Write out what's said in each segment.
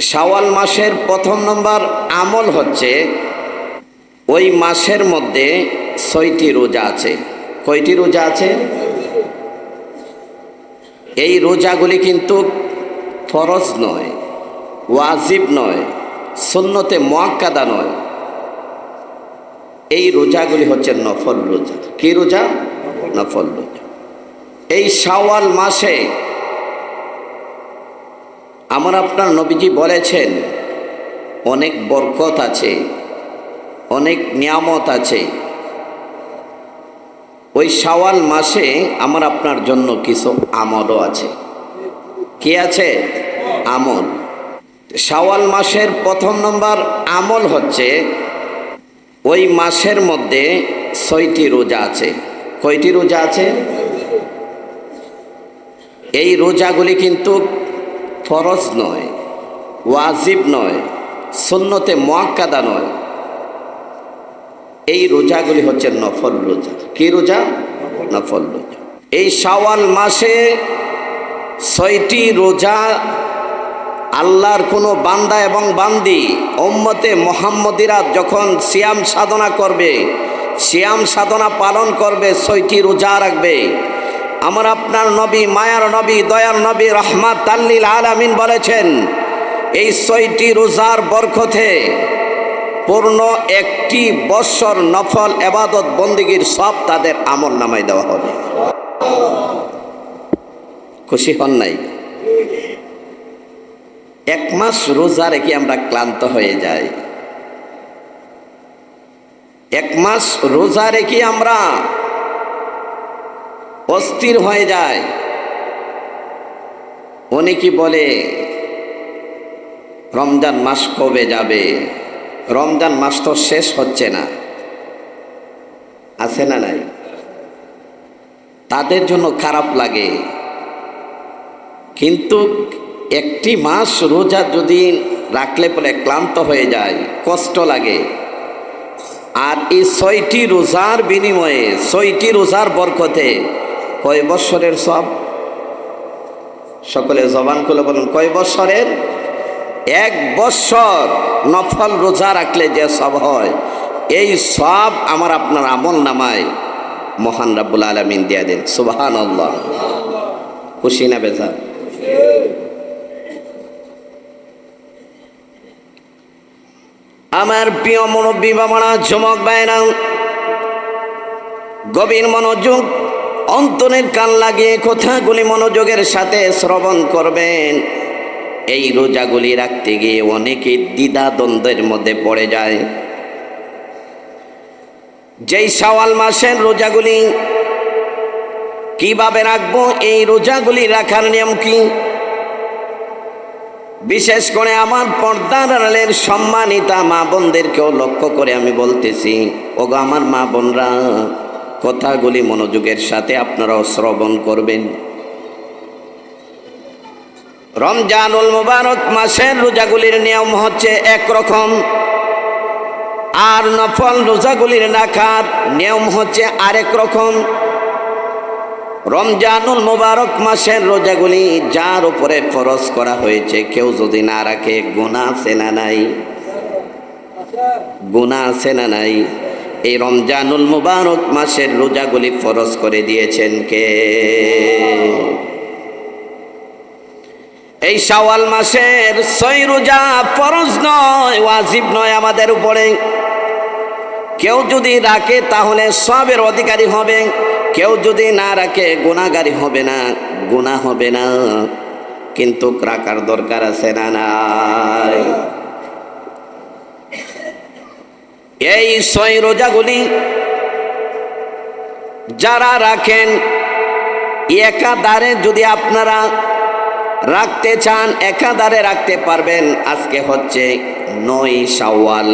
শাওয়াল মাসের প্রথম নম্বর আমল হচ্ছে ওই মাসের মধ্যে ছয়টি রোজা আছে। কয়টি রোজা আছে? এই রোজাগুলি কিন্তু ফরজ নয়, ওয়াজিব নয়, সুন্নতে মোয়াক্কাদা নয়। এই রোজাগুলি হচ্ছে নফল রোজা। কি রোজা? নফল রোজা। এই শাওয়াল মাসে আমার আপনার নবীজি বলেছেন, অনেক বরকত আছে, অনেক নিয়ামত আছে। ওই শাওয়াল মাসে আমার আপনার জন্য কিছু আমলও আছে। কি আছে? আমল। শাওয়াল মাসের প্রথম নম্বর আমল হচ্ছে, ওই মাসের মধ্যে ছয়টি রোজা আছে। কয়টি রোজা আছে? এই রোজাগুলি কিন্তু ফরজ নয়, ওয়াজিব নয়, সুন্নতে মোয়াক্কাদা নয়। এই রোজাগুলি হচ্ছে নফল রোজা। কি রোজা? নফল রোজা। এই শাওয়াল মাসে ছয়টি রোজা আল্লাহর কোনো বান্দা এবং বান্দি ওম্মতে মোহাম্মদিরা যখন সিয়াম সাধনা করবে, সিয়াম সাধনা পালন করবে, ছয়টি রোজা রাখবে। আমার আপনার নবী, মায়ার নবী, দয়ার নবী রহমাত তাল্লিল আলামিন বলেছেন, এই ছয়টি রোজার বরকতে পূর্ণ একটি বৎসর নফল এবাদত বন্দিগির সব তাদের আমল নামাই দেওয়া হবে। খুশি হন নাই? এক মাস রোজা রেখে আমরা ক্লান্ত হয়ে যাই। এক মাস রোজা রেখে আমরা অস্থির হয়ে যায়। অনেকে বলে, রমজান মাস কবে যাবে? রমজান মাস তো শেষ হচ্ছে না। আছে না নাই? তাদের জন্য খারাপ লাগে। কিন্তু একটি মাস রোজা যদি রাখলে পরে ক্লান্ত হয়ে যায়, কষ্ট লাগে। আর এই ছয়টি রোজার বিনিময়ে, ছয়টি রোজার বরকতে কয় বৎসরের সব? সকলে জবান খুলে বলুন, কয় বৎসরের? এক বৎসর নফল রোজা রাখলে যে সব হয়, এই সব আমার আপনার আমল নামায় মহান রাব্বুল আলমিন দিয়া দেন সুবাহান আল্লাহ খুশি না বেজা? আমার প্রিয় মুরব্বী বাবারা যমক বায়না গভীর মনোযোগ অন্তরের কান লাগিয়ে কথাগুলি মনোযোগের সাথে শ্রবণ করবেন। এই রোজাগুলি রাখতে গিয়ে অনেকে দ্বিধা দ্বন্দ্বের মধ্যে পড়ে যায়। যেই শাওয়াল মাসের রোজাগুলি, কীভাবে রাখব? এই রোজাগুলি রাখার নিয়ম কি? বিশেষ করে আমার পর্দার আড়ালের সম্মানিতা মা বোনদেরকেও লক্ষ্য করে আমি বলতেছি, ওগো আমার মা বোনরা কথাগুলি মনোযোগের সাথে আপনারাও শ্রবণ করবেন। রমজানুল মুবারক মাসের রোজাগুলির নিয়ম হচ্ছে একরকম। আর নফল রোজাগুলির রাখার নিয়ম হচ্ছে আরেক রকম। রমজানুল মোবারক মাসের রোজাগুলি যার উপরে ফরজ করা হয়েছে, কেউ যদি না রাখে গুণা সেনা নাই? গুণা সেনা নাই? এই রমজানুল মুবারক মাসের রোজাগুলি ফরজ করে দিয়েছেন কে? এই শাওয়াল মাসের ছয় রোজা ফরজ নয়, ওয়াজিব নয় আমাদের উপরে। কেউ যদি রাখে তাহলে সবের অধিকারী হবে, কেউ যদি না রাখে গুণাগারী হবে না গুণা হবে না। কিন্তু রাখার দরকার আছে না নাই? এই ছয় রোজাগুলি যারা রাখেন, একাধারে যদি আপনারা রাখতে চান, একাধারে রাখতে পারবেন। আজকে হচ্ছে নয় শাওয়াল।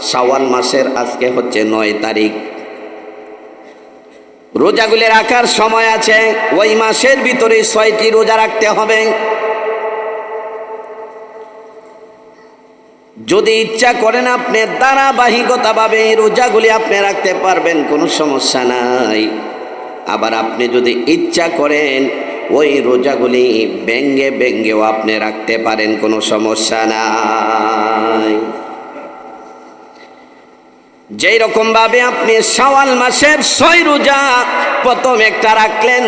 শাওয়াল মাসের আজকে হচ্ছে নয় তারিখ। রোজাগুলি রাখার সময় আছে। ওই মাসের ভিতরে ছয়টি রোজা রাখতে হবে। যদি ইচ্ছা করেন আপনি ধারাবাহিকতাভাবে এই রোজাগুলি আপনি রাখতে পারবেন, কোনো সমস্যা নাই। আবার আপনি যদি ইচ্ছা করেন ওই রোজাগুলি ব্যঙ্গে ব্যঙ্গেও আপনি রাখতে পারেন, কোনো সমস্যা নাই। যেই রকম ভাবে আপনি শাওয়াল মাসের ছয় রোজা প্রথম একটা রাখলেন,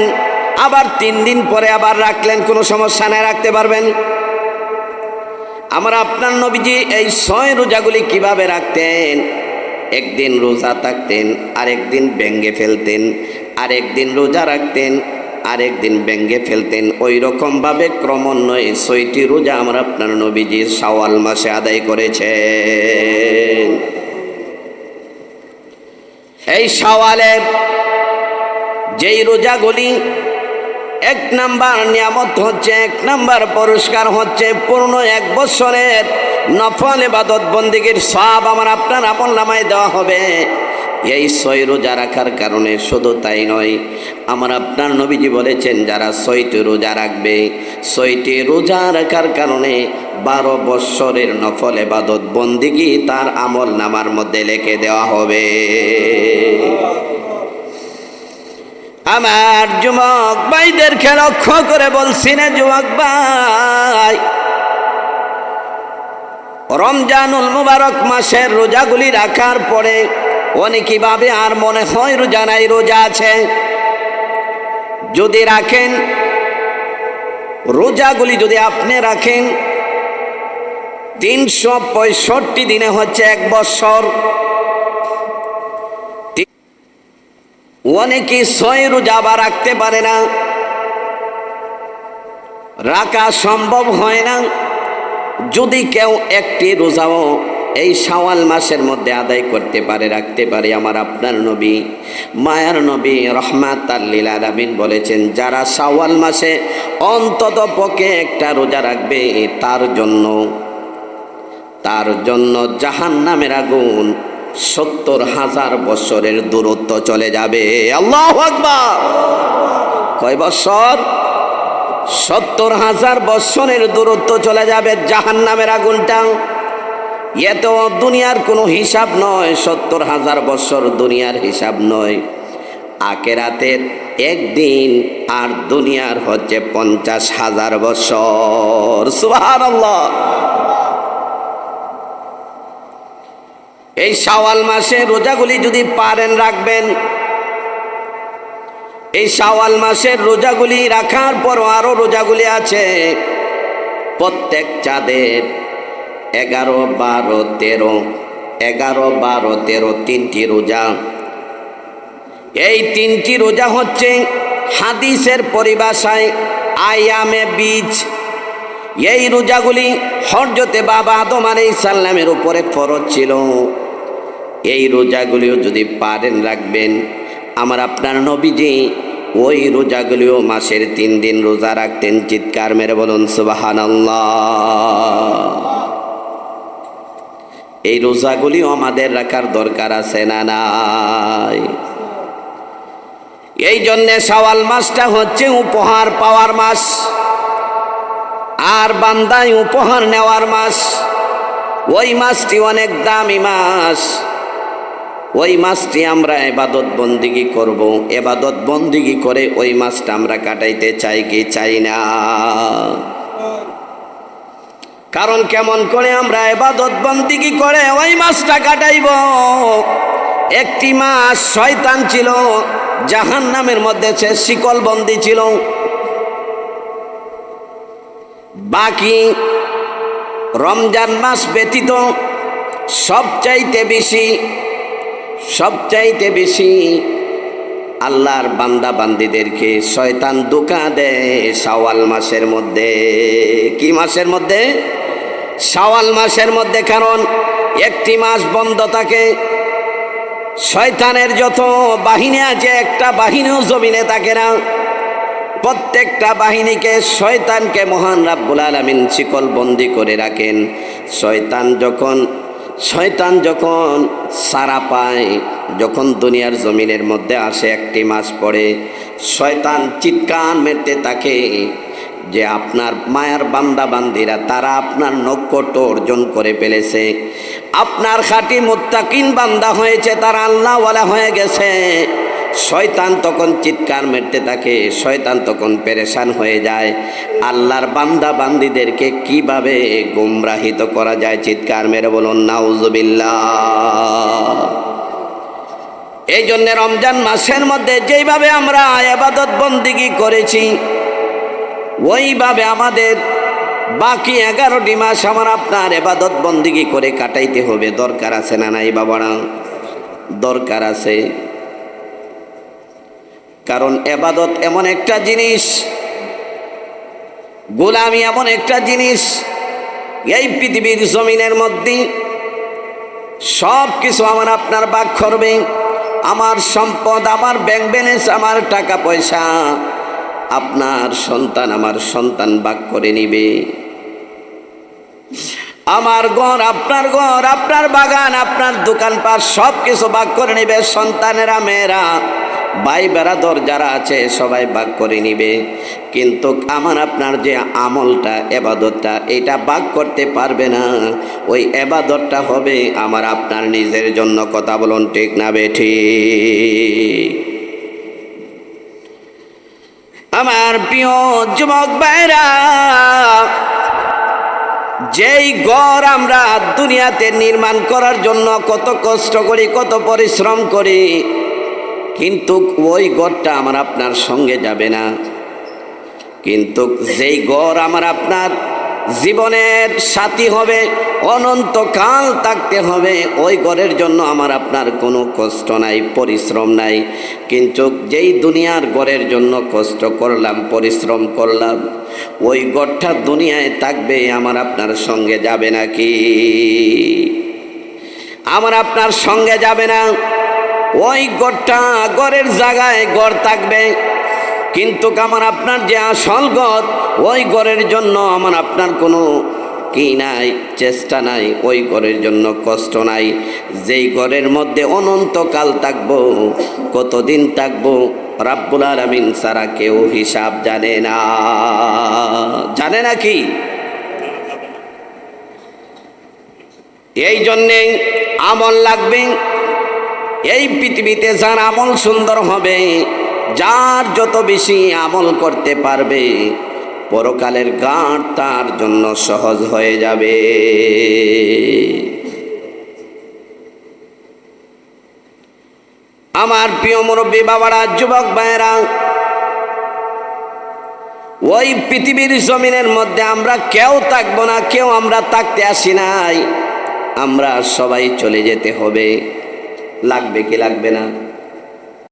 আবার তিন দিন পরে আবার রাখলেন, কোনো সমস্যা নাই, রাখতে পারবেন। আমরা আপনার নবীজি এই ছয় রোজাগুলি কীভাবে রাখতেন? একদিন রোজা থাকতেন, আরেকদিন ব্যঙ্গে ফেলতেন, আরেকদিন রোজা রাখতেন, আরেকদিন ব্যঙ্গে ফেলতেন। ওই রকমভাবে ক্রমান্বয়ে ছয়টি রোজা আমরা আপনার নবীজি শাওয়াল মাসে আদায় করেছেন। এই সওয়ালের যেই রোজাগুলি এক নাম্বার নিয়ামত হচ্ছে, এক নাম্বার পুরস্কার হচ্ছে পূর্ণ এক বছরের নফল এবাদত বন্দিগির সব আমার আপনার আমল নামায় দেওয়া হবে। এই ছয় রোজা রাখার কারণে শুধু তাই নয়, আমার আপনার নবীজি বলেছেন, যারা ছয়টি রোজা রাখবে, ছয়টি রোজা রাখার কারণে বারো বৎসরের নফল এবাদত বন্দিগি তার আমল নামার মধ্যে লেখে দেওয়া হবে। আমার যুবক ভাইদেরকে লক্ষ্য করে বলছি না, যুবক ভাই। রমজানুল মুবারক মাসের রোজাগুলি রাখার পরে অনেকই ভাবে আর মনে হয় রোজা নাই, রোজা আছে। যদি রাখেন, রোজাগুলি যদি আপনি রাখেন, তিনশো পঁয়ষট্টি দিনে হচ্ছে এক বছর। অনেকে ছয় রোজা বা রাখতে পারে না। রাখা সম্ভব হয় না। যদি কেউ একটি রোজাও এই শাওয়াল মাসের মধ্যে আদায় করতে পারে, রাখতে পারে, আমার আপনার নবী, মায়ার নবী রহমাত আল্লিল আলামিন বলেছেন, যারা শাওয়াল মাসে অন্তত পক্ষে একটা রোজা রাখবে, তার জন্য তার জন্য জাহান নামের আগুন সত্তর হাজার বছরের দূরত্ব চলে যাবে। আল্লাহ কয় বছর? সত্তর হাজার বছরের দূরত্ব চলে যাবে জাহান নামের আগুনটা। এত দুনিয়ার কোনো হিসাব নয়, সত্তর হাজার বছর দুনিয়ার হিসাব নয়। আকেরাতের একদিন আর দুনিয়ার হচ্ছে পঞ্চাশ হাজার বছর। সুহান এই শাওয়াল মাসে রোজাগুলি যদি পারেন রাখবেন। এই শাওয়াল মাসের রোজাগুলি রাখার পর আরও রোজাগুলি আছে। প্রত্যেক চাঁদের এগারো, বারো, তেরো, এগারো, বারো, তেরো, তিনটি রোজা। এই তিনটি রোজা হচ্ছে হাদিসের পরিভাষায় আয়ামে বীজ। এই রোজাগুলি হরজতে বাবা আদম আলাই সাল্লামের উপরে ফরজ ছিল। এই রোজাগুলিও যদি পারেন রাখবেন। আমার আপনার নবীজি ওই রোজাগুলিও মাসের তিন দিন রোজা রাখতেন। চিৎকার মেরে বলুন সুবাহান এই রোজাগুলিও আমাদের রাখার দরকার আছে না নাই? এই জন্যে সওয়াল মাসটা হচ্ছে উপহার পাওয়ার মাস। আর বান্দায় উপহার নেওয়ার মাস। ওই মাসটি অনেক দামি মাস। ওই মাসটি আমরা এবাদত বন্দিগি করব। এবাদত বন্দিগি করে ওই মাসটা আমরা কাটাইতে চাই কি চাই না। কারণ কেমন করে আমরা এবাদত বন্দিগি করে ওই মাসটা কাটাইব। একটি মাস শয়তান ছিল জাহান নামের মধ্যে সে শিকল বন্দি ছিল। বাকি রমজান মাস ব্যতীত সবচাইতে বেশি সবচাইতে বেশি আল্লাহর বান্দা বান্দিদেরকে শয়তান দোকা দেয় শাওয়াল মাসের মধ্যে। কি মাসের মধ্যে? শাওয়াল মাসের মধ্যে কারণ একটি মাস বন্ধ থাকে। শয়তানের যত বাহিনী আছে, একটা বাহিনীও জমিনে থাকে না। প্রত্যেকটা বাহিনীকে শয়তানকে মহান রাব্বুল আলমিন শিকল বন্দি করে রাখেন। শয়তান যখন শয়তান যখন সারা পায়, যখন দুনিয়ার জমিনের মধ্যে আসে, একটি মাস পরে শয়তান চিৎকার মেরতে থাকে যে আপনার মায়ার বান্দা বান্দিরা তারা আপনার নৈকট্য অর্জন করে ফেলেছে। আপনার খাঁটি মোত্তাকিন বান্দা হয়েছে, তারা আল্লাহওয়ালা হয়ে গেছে। শয়তান তখন চিৎকার মেরতে থাকে, শয়তান তখন পেরেশান হয়ে যায়। আল্লাহর বান্দা বান্দিদেরকে কীভাবে গুমরাহিত করা যায়? চিৎকার মেরে বলুন, নাউজুবিল্লাহ। এই জন্য রমজান মাসের মধ্যে যেইভাবে আমরা এবাদত বন্দিগি করেছি, ওইভাবে আমাদের বাকি এগারোটি মাস আমার আপনার এবাদত বন্দিগি করে কাটাইতে হবে। দরকার আছে না নাই, বাবারা? দরকার আছে। কারণ এবাদত এমন একটা জিনিস, গোলামি এমন একটা জিনিস, এই পৃথিবীর জমিনের মধ্যে সব কিছু আমার আপনার বাক করবে। আমার সম্পদ, আমার ব্যাংক ব্যালেন্স আমার টাকা পয়সা, আপনার সন্তান আমার সন্তান বাক করে নিবে। আমার ঘর, আপনার ঘর, আপনার বাগান, আপনার দোকানপাট সব কিছু বাক করে নিবে সন্তানেরা, মেয়েরা। ভাই বেড়াদর যারা আছে, সবাই বাক করে নিবে। কিন্তু আমার আপনার যে আমলটা, এবাদতটা, এটা বাক করতে পারবে না। ওই এবাদতটা হবে আমার আপনার নিজের জন্য, কথা বলুন ঠিক না বেঠি আমার প্রিয় যুবক ভাইরা, যেই ঘর আমরা দুনিয়াতে নির্মাণ করার জন্য কত কষ্ট করি, কত পরিশ্রম করি কিন্তু ওই ঘরটা আমার আপনার সঙ্গে যাবে না। কিন্তু যেই ঘর আমার আপনার জীবনের সাথী হবে, অনন্তকাল থাকতে হবে, ওই ঘরের জন্য আমার আপনার কোনো কষ্ট নাই, পরিশ্রম নাই। কিন্তু যেই দুনিয়ার ঘরের জন্য কষ্ট করলাম, পরিশ্রম করলাম, ওই ঘরটা দুনিয়ায় থাকবে, আমার আপনার সঙ্গে যাবে নাকি? আমার আপনার সঙ্গে যাবে না। ওই গড়টা গড়ের জায়গায় গড় থাকবে। কিন্তু আমার আপনার যে আসল গড়, ওই গড়ের জন্য আমার আপনার কোনো কি নাই, চেষ্টা নাই, ওই ঘরের জন্য কষ্ট নাই। যেই ঘরের মধ্যে অনন্তকাল থাকব, কতদিন থাকব, রাব্বুল আলামিন সারা কেউ হিসাব জানে না। জানে না কি? এই জন্যে আমল লাগবে এই পৃথিবীতে যার আমল সুন্দর হবে, যার যত বেশি আমল করতে পারবে, পরকালের গাঁট তার জন্য সহজ হয়ে যাবে। আমার প্রিয় মুরব্বী বাবারা, যুবক ভাইয়েরা, ওই পৃথিবীর জমিনের মধ্যে আমরা কেউ থাকব না, কেউ আমরা থাকতে আসি নাই, আমরা সবাই চলে যেতে হবে। লাগবে কি লাগবে না?